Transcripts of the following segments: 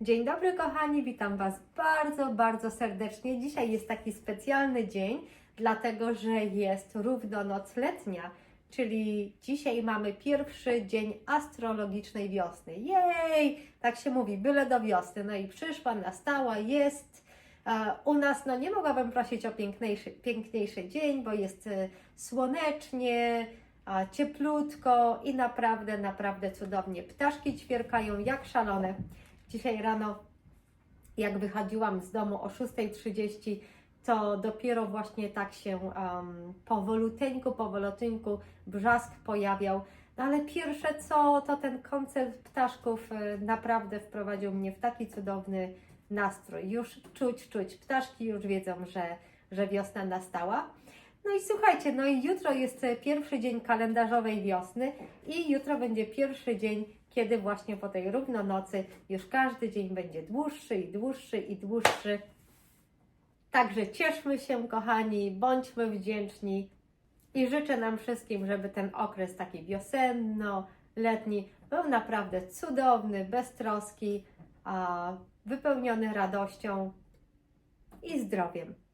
Dzień dobry kochani, witam Was bardzo, bardzo serdecznie. Dzisiaj jest taki specjalny dzień, dlatego że jest równo noc letnia, czyli dzisiaj mamy pierwszy dzień astrologicznej wiosny. Jej! Tak się mówi, byle do wiosny. No i przyszła, nastała, jest. U nas, no nie mogłabym prosić o piękniejszy, piękniejszy dzień, bo jest e, słonecznie, cieplutko i naprawdę, naprawdę cudownie. Ptaszki ćwierkają jak szalone. Dzisiaj rano, jak wychodziłam z domu o 6.30, to dopiero właśnie tak się um, powoluteńku, powoluteńku brzask pojawiał. No ale pierwsze co, to ten koncert ptaszków e, naprawdę wprowadził mnie w taki cudowny nastrój. Już czuć, czuć. Ptaszki już wiedzą, że, że wiosna nastała. No i słuchajcie, no i jutro jest e, pierwszy dzień kalendarzowej wiosny i jutro będzie pierwszy dzień, kiedy właśnie po tej równonocy już każdy dzień będzie dłuższy i dłuższy i dłuższy. Także cieszmy się, kochani, bądźmy wdzięczni i życzę nam wszystkim, żeby ten okres taki wiosenno-letni był naprawdę cudowny, beztroski, a, wypełniony radością i zdrowiem.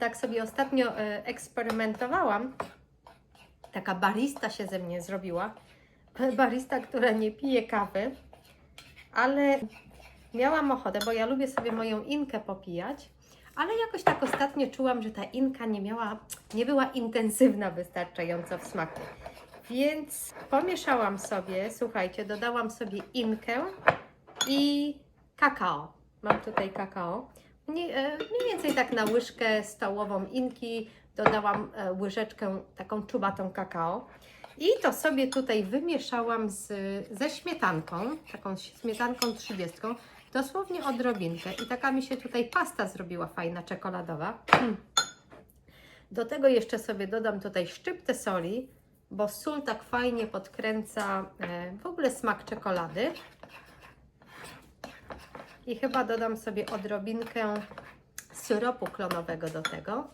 Tak sobie ostatnio e, eksperymentowałam. Taka barista się ze mnie zrobiła. Barista, która nie pije kawy, ale miałam ochotę, bo ja lubię sobie moją inkę popijać, ale jakoś tak ostatnio czułam, że ta inka nie miała, nie była intensywna wystarczająco w smaku. Więc pomieszałam sobie, słuchajcie, dodałam sobie inkę i kakao. Mam tutaj kakao. Mniej, e, mniej więcej tak na łyżkę stołową inki dodałam e, łyżeczkę taką czubatą kakao. I to sobie tutaj wymieszałam z, ze śmietanką, taką śmietanką 30, dosłownie odrobinkę. I taka mi się tutaj pasta zrobiła fajna, czekoladowa. Do tego jeszcze sobie dodam tutaj szczyptę soli, bo sól tak fajnie podkręca e, w ogóle smak czekolady. I chyba dodam sobie odrobinkę syropu klonowego do tego.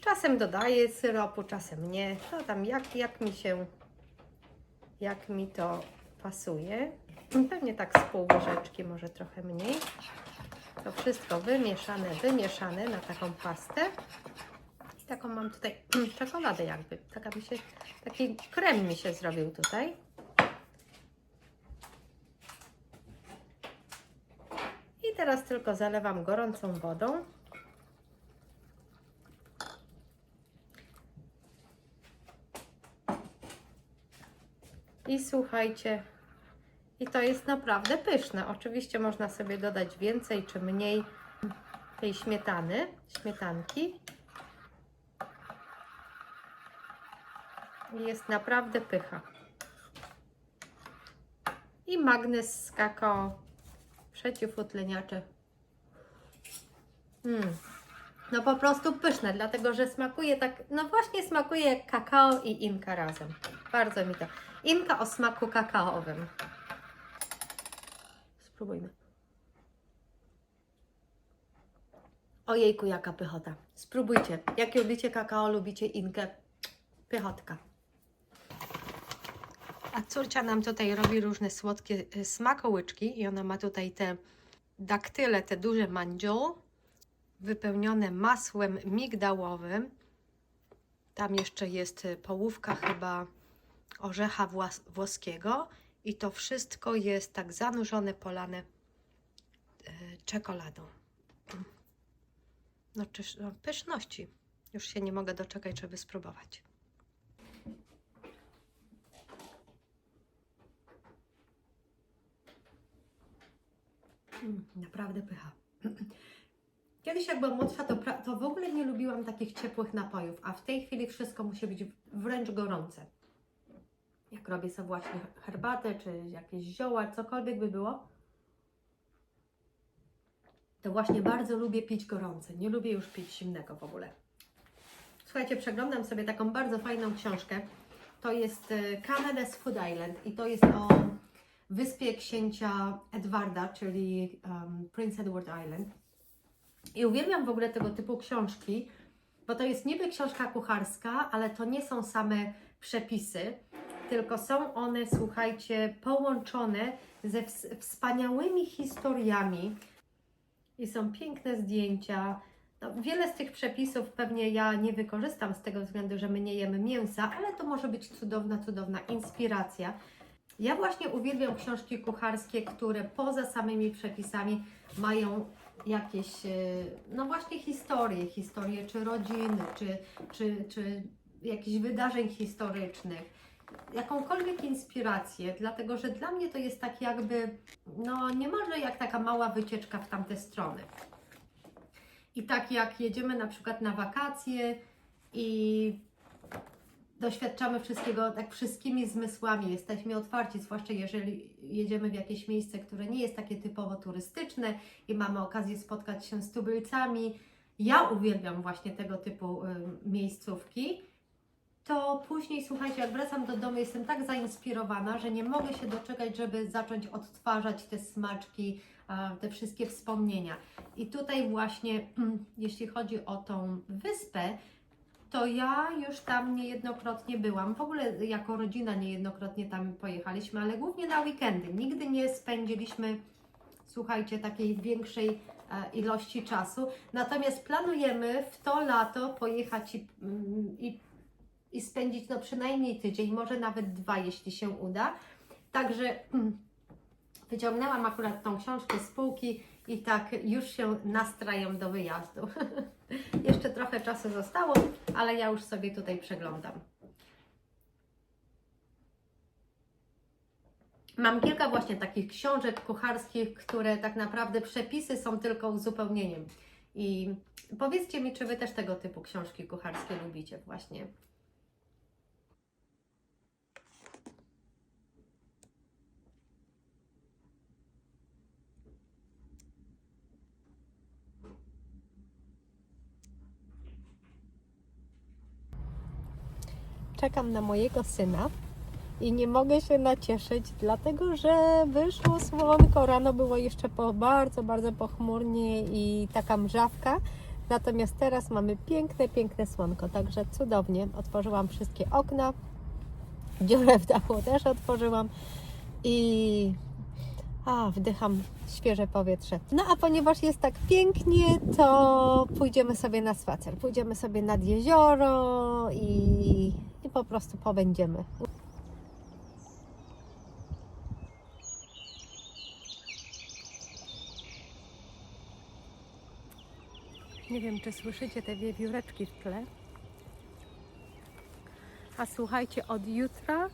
Czasem dodaję syropu, czasem nie. To tam jak, jak mi się, jak mi to pasuje. Pewnie tak z pół łyżeczki, może trochę mniej. To wszystko wymieszane, wymieszane na taką pastę. Taką mam tutaj czekoladę jakby. Taka mi się, taki krem mi się zrobił tutaj. I teraz tylko zalewam gorącą wodą. I słuchajcie, i to jest naprawdę pyszne. Oczywiście można sobie dodać więcej czy mniej tej śmietany, śmietanki. Jest naprawdę pycha. I magnes z kakao przeciwutleniacze. Mm. No po prostu pyszne, dlatego że smakuje tak, no właśnie smakuje jak kakao i inka razem. Bardzo mi to. Inka o smaku kakaowym. Spróbujmy. Ojejku, jaka pychota. Spróbujcie. Jak lubicie kakao, lubicie inkę. Pychotka. A córcia nam tutaj robi różne słodkie y, smakołyczki i ona ma tutaj te daktyle, te duże mandziu, wypełnione masłem migdałowym. Tam jeszcze jest y, połówka chyba orzecha włoskiego i to wszystko jest tak zanurzone, polane y, czekoladą. No, no pyszności. Już się nie mogę doczekać, żeby spróbować. Naprawdę pycha. Kiedyś jak byłam młodsza, to, to w ogóle nie lubiłam takich ciepłych napojów, a w tej chwili wszystko musi być wręcz gorące. Jak robię sobie właśnie herbatę, czy jakieś zioła, cokolwiek by było, to właśnie bardzo lubię pić gorące. Nie lubię już pić zimnego w ogóle. Słuchajcie, przeglądam sobie taką bardzo fajną książkę To jest e, Canada's Food Island i to jest o wyspie księcia Edwarda, czyli um, Prince Edward Island. I uwielbiam w ogóle tego typu książki, bo to jest niby książka kucharska, ale to nie są same przepisy, tylko są one, słuchajcie, połączone ze ws- wspaniałymi historiami i są piękne zdjęcia. No, wiele z tych przepisów pewnie ja nie wykorzystam z tego względu, że my nie jemy mięsa, ale to może być cudowna, cudowna inspiracja. Ja właśnie uwielbiam książki kucharskie, które poza samymi przepisami mają jakieś, e, no właśnie historie, historie czy rodziny, czy, czy, czy jakichś wydarzeń historycznych, jakąkolwiek inspirację, dlatego że dla mnie to jest tak jakby, no niemalże jak taka mała wycieczka w tamte strony. I tak jak jedziemy na przykład na wakacje i doświadczamy wszystkiego tak wszystkimi zmysłami, jesteśmy otwarci, zwłaszcza jeżeli jedziemy w jakieś miejsce, które nie jest takie typowo turystyczne i mamy okazję spotkać się z tubylcami. Ja uwielbiam właśnie tego typu y, miejscówki. To później, słuchajcie, jak wracam do domu, jestem tak zainspirowana, że nie mogę się doczekać, żeby zacząć odtwarzać te smaczki, te wszystkie wspomnienia. I tutaj właśnie, jeśli chodzi o tą wyspę, to ja już tam niejednokrotnie byłam. W ogóle jako rodzina niejednokrotnie tam pojechaliśmy, ale głównie na weekendy. Nigdy nie spędziliśmy, słuchajcie, takiej większej e, ilości czasu. Natomiast planujemy w to lato pojechać i, mm, i, i spędzić no przynajmniej tydzień, może nawet dwa, jeśli się uda. Także wyciągnęłam akurat tą książkę z półki i tak już się nastrajam do wyjazdu. Jeszcze trochę czasu zostało, ale ja już sobie tutaj przeglądam. Mam kilka właśnie takich książek kucharskich, które tak naprawdę przepisy są tylko uzupełnieniem. I powiedzcie mi, czy Wy też tego typu książki kucharskie lubicie właśnie. Czekam na mojego syna i nie mogę się nacieszyć, dlatego że wyszło słonko. Rano było jeszcze po, bardzo, bardzo pochmurnie i taka mrzawka. Natomiast teraz mamy piękne, piękne słonko, także cudownie. Otworzyłam wszystkie okna, dziurę w dachu też otworzyłam i a, wdycham świeże powietrze. No a ponieważ jest tak pięknie, to pójdziemy sobie na spacer. Pójdziemy sobie nad jezioro i, po prostu pobędziemy. Nie wiem, czy słyszycie te wiewióreczki w tle. A słuchajcie, od jutra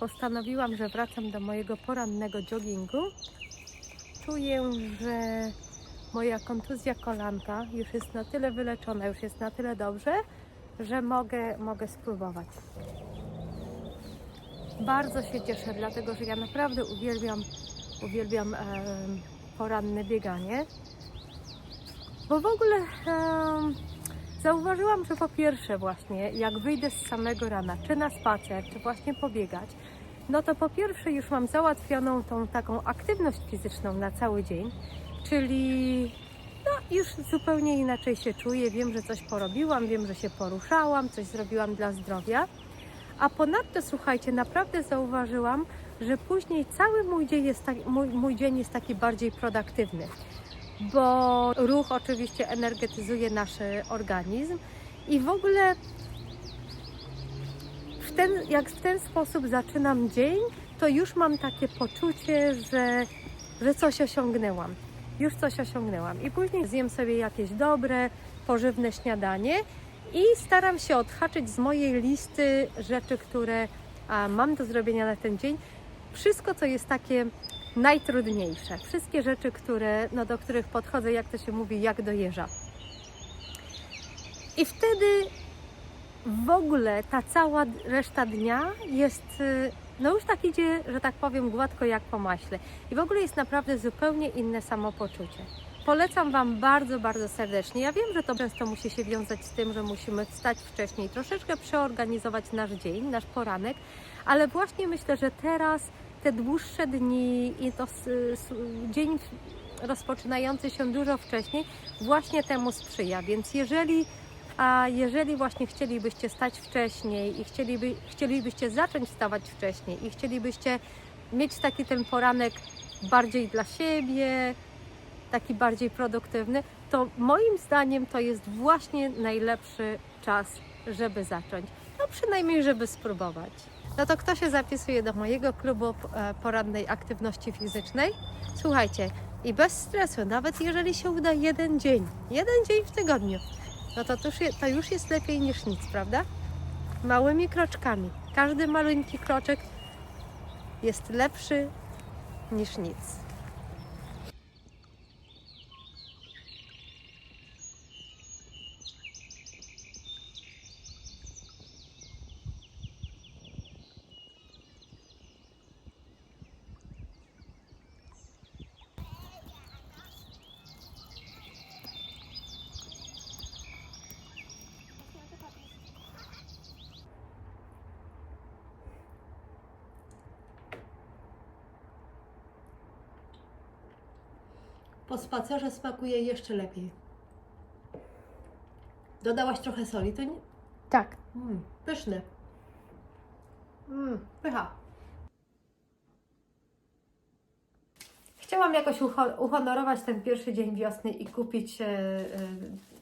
postanowiłam, że wracam do mojego porannego joggingu. Czuję, że moja kontuzja kolanka już jest na tyle wyleczona, już jest na tyle dobrze, że mogę, mogę spróbować. Bardzo się cieszę, dlatego że ja naprawdę uwielbiam, uwielbiam em, poranne bieganie. Bo w ogóle em, zauważyłam, że po pierwsze właśnie jak wyjdę z samego rana, czy na spacer, czy właśnie pobiegać, no to po pierwsze już mam załatwioną tą taką aktywność fizyczną na cały dzień, czyli no już zupełnie inaczej się czuję, wiem, że coś porobiłam, wiem, że się poruszałam, coś zrobiłam dla zdrowia. A ponadto, słuchajcie, naprawdę zauważyłam, że później cały mój dzień jest, tak, mój, mój dzień jest taki bardziej produktywny bo ruch oczywiście energetyzuje nasz organizm i w ogóle w ten, jak w ten sposób zaczynam dzień, to już mam takie poczucie, że, że coś osiągnęłam. Już coś osiągnęłam. I później zjem sobie jakieś dobre, pożywne śniadanie i staram się odhaczyć z mojej listy rzeczy, które mam do zrobienia na ten dzień. Wszystko, co jest takie najtrudniejsze. Wszystkie rzeczy, które, no, do których podchodzę, jak to się mówi, jak do jeża. I wtedy w ogóle ta cała reszta dnia jest, y, no już tak idzie, że tak powiem, gładko jak po maśle. I w ogóle jest naprawdę zupełnie inne samopoczucie. polecam Wam bardzo, bardzo serdecznie. Ja wiem, że to często musi się wiązać z tym, że musimy wstać wcześniej, troszeczkę przeorganizować nasz dzień, nasz poranek, ale właśnie myślę, że teraz te dłuższe dni i to dzień rozpoczynający się dużo wcześniej właśnie temu sprzyja. Więc jeżeli, a jeżeli właśnie chcielibyście stać wcześniej i chcieliby, chcielibyście zacząć wstawać wcześniej i chcielibyście mieć taki ten poranek bardziej dla siebie, taki bardziej produktywny, to moim zdaniem to jest właśnie najlepszy czas, żeby zacząć. No przynajmniej, żeby spróbować. No to kto się zapisuje do mojego klubu e, porannej aktywności fizycznej? Słuchajcie, i bez stresu, nawet jeżeli się uda jeden dzień, jeden dzień w tygodniu, no to, to, już, jest lepiej niż nic, prawda? Małymi kroczkami. Każdy maleńki kroczek jest lepszy niż nic. Po spacerze smakuje jeszcze lepiej. Dodałaś trochę soli, to nie? Tak. Mm, pyszne. Mm, pycha. Chciałam jakoś uho- uhonorować ten pierwszy dzień wiosny i kupić e, e,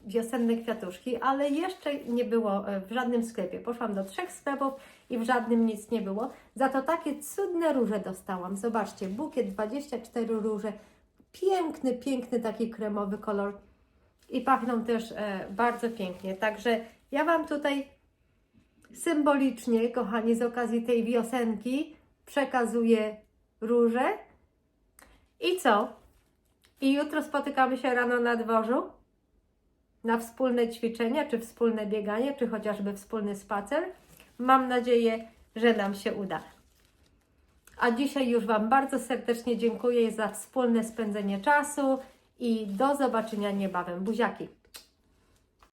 wiosenne kwiatuszki, ale jeszcze nie było e, w żadnym sklepie. Poszłam do trzech sklepów i w żadnym nic nie było. Za to takie cudne róże dostałam. Zobaczcie, bukiet 24 róże. Piękny, piękny taki kremowy kolor i pachną też e, bardzo pięknie. Także ja Wam tutaj symbolicznie, kochani, z okazji tej wiosenki przekazuję róże. I co? I jutro spotykamy się rano na dworzu na wspólne ćwiczenia, czy wspólne bieganie, czy chociażby wspólny spacer. Mam nadzieję, że nam się uda. A dzisiaj już Wam bardzo serdecznie dziękuję za wspólne spędzenie czasu i do zobaczenia niebawem. Buziaki!